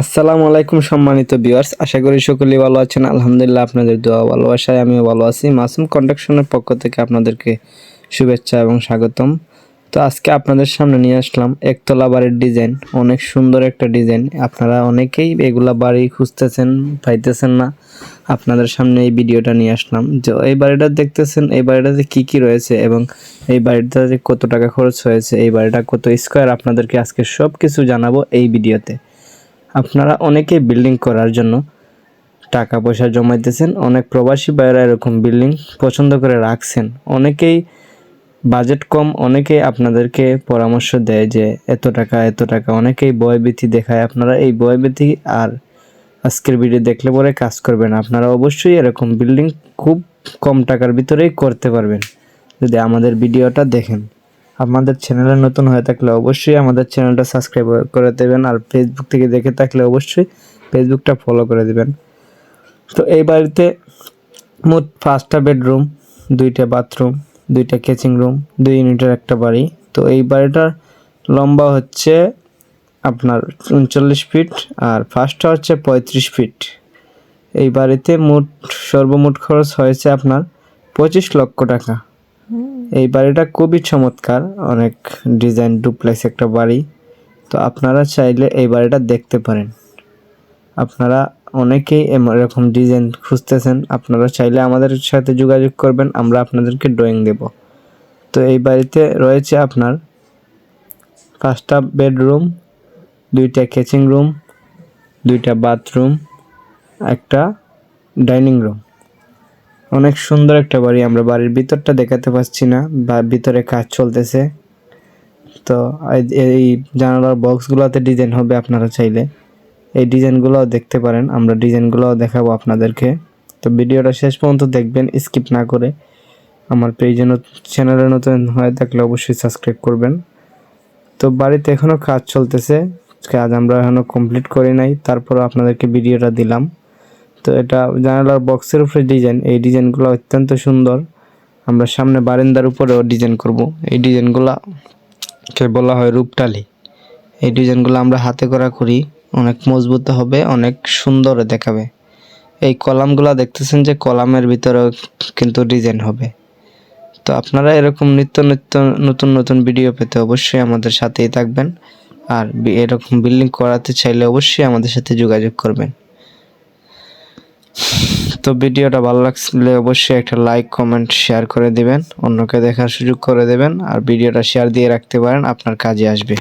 আসসালামু আলাইকুম সম্মানিত ভিউয়ার্স, আশা করি সকলেই ভালো আছেন। আলহামদুলিল্লাহ আপনাদের দোয়া ভালোবাসায় আমিও ভালো আছি। মাসুম কন্ডাকশনের পক্ষ থেকে আপনাদেরকে শুভেচ্ছা এবং স্বাগতম। তো আজকে আপনাদের সামনে নিয়ে আসলাম একতলা বাড়ির ডিজাইন, অনেক সুন্দর একটা ডিজাইন। আপনারা অনেকেই এগুলা বাড়ি খুঁজতেছেন, পাইতেছেন না। আপনাদের সামনে এই ভিডিওটা নিয়ে আসলাম। যে এই বাড়িটা দেখতেছেন, এই বাড়িটাতে কি কি রয়েছে এবং এই বাড়িটাতে কত টাকা খরচ হয়েছে, এই বাড়িটা কত স্কোয়ার আপনাদেরকে আজকে সব কিছু জানাব এই ভিডিওতে। আপনারা অনেকেই বিল্ডিং করার জন্য টাকা পয়সা জমাইতেছেন, অনেক প্রবাসী ভাইয়েরা এরকম বিল্ডিং পছন্দ করে রাখছেন। অনেকেই বাজেট কম, অনেকেই আপনাদেরকে পরামর্শ দেয় যে এত টাকা এত টাকা। অনেকেই ভয়ভীতি দেখায়, আপনারা এই ভয়ভীতি আর আজকের ভিডিও দেখলে পরে কাজ করবেন আপনারা অবশ্যই এরকম বিল্ডিং খুব কম টাকার ভিতরেই করতে পারবেন। যদি আমাদের ভিডিওটা দেখেন। আমাদের চ্যানেলে নতুন হয়ে থাকলে অবশ্যই আমাদের চ্যানেলটা সাবস্ক্রাইব করে দেবেন আর ফেসবুক থেকে দেখে থাকলে অবশ্যই ফেসবুকটা ফলো করে দেবেন। তো এই বাড়িতে মোট পাঁচটা বেডরুম দুইটা বাথরুম দুইটা কিচেন রুম দুই ইউনিটের একটা বাড়ি। তো এই বাড়িটার লম্বা হচ্ছে আপনার উনচল্লিশ ফিট আর ফার্স্টটা হচ্ছে পঁয়ত্রিশ ফিট এই বাড়িতে মোট সর্বমোট খরচ হয়েছে আপনার পঁচিশ লক্ষ টাকা। এই বাড়িটা খুবই চমৎকার, অনেক ডিজাইন ডুপ্লেক্স একটা বাড়ি। তো আপনারা চাইলে এই বাড়িটা দেখতে পারেন। আপনারা অনেকেই এরকম ডিজাইন খুঁজতেছেন, আপনারা চাইলে আমাদের সাথে যোগাযোগ করবেন, আমরা আপনাদেরকে ড্রয়িং দেব। তো এই বাড়িতে রয়েছে আপনার পাঁচটা বেডরুম, দুইটা কিচেন রুম, দুইটা বাথরুম, একটা ডাইনিং রুম। অনেক সুন্দর একটা বাড়ি, আমরা বাড়ির ভিতরটা দেখাতে পাচ্ছি না, বা ভিতরে কাজ চলতেছে। তো এই- জানালার বক্সগুলোতে ডিজাইন হবে আপনারা চাইলে। এই ডিজাইনগুলোও দেখতে পারেন, আমরা ডিজাইনগুলোও দেখাবো আপনাদেরকে। তো ভিডিওটা শেষ পর্যন্ত দেখবেন, স্কিপ না করে। আমার পেজে চ্যানেলে নতুন হয়ে থাকলে অবশ্যই সাবস্ক্রাইব করবেন। তো বাড়িতে এখনও কাজ চলতেছে, কাজ আমরা এখনও কমপ্লিট করি নাই তারপর আপনাদেরকে ভিডিওটা দিলাম। তো এটা জানালার বক্সের উপরে ডিজাইন এই ডিজাইনগুলো অত্যন্ত সুন্দর। আমরা সামনে বারান্দার উপরেও ডিজাইন করব। এই ডিজাইনগুলোকে বলা হয় রূপটালি। এই ডিজাইনগুলো আমরা হাতে করা করি। অনেক মজবুত হবে, অনেক সুন্দর দেখাবে। এই কলামগুলো দেখতেছেন যে কলামের ভিতরেও কিন্তু ডিজাইন হবে। তো আপনারা এরকম নিত্য নিত্য নতুন নতুন ভিডিও পেতে অবশ্যই আমাদের সাথেই থাকবেন। আর এরকম বিল্ডিং করাতে চাইলে অবশ্যই আমাদের সাথে যোগাযোগ করবেন। তো ভিডিওটা ভালো লাগলে অবশ্যই একটা লাইক কমেন্ট শেয়ার করে দিবেন। অন্যকে দেখার সুযোগ করে দেবেন। আর ভিডিওটা শেয়ার দিয়ে রাখতে পারেন, আপনার কাজে আসবে।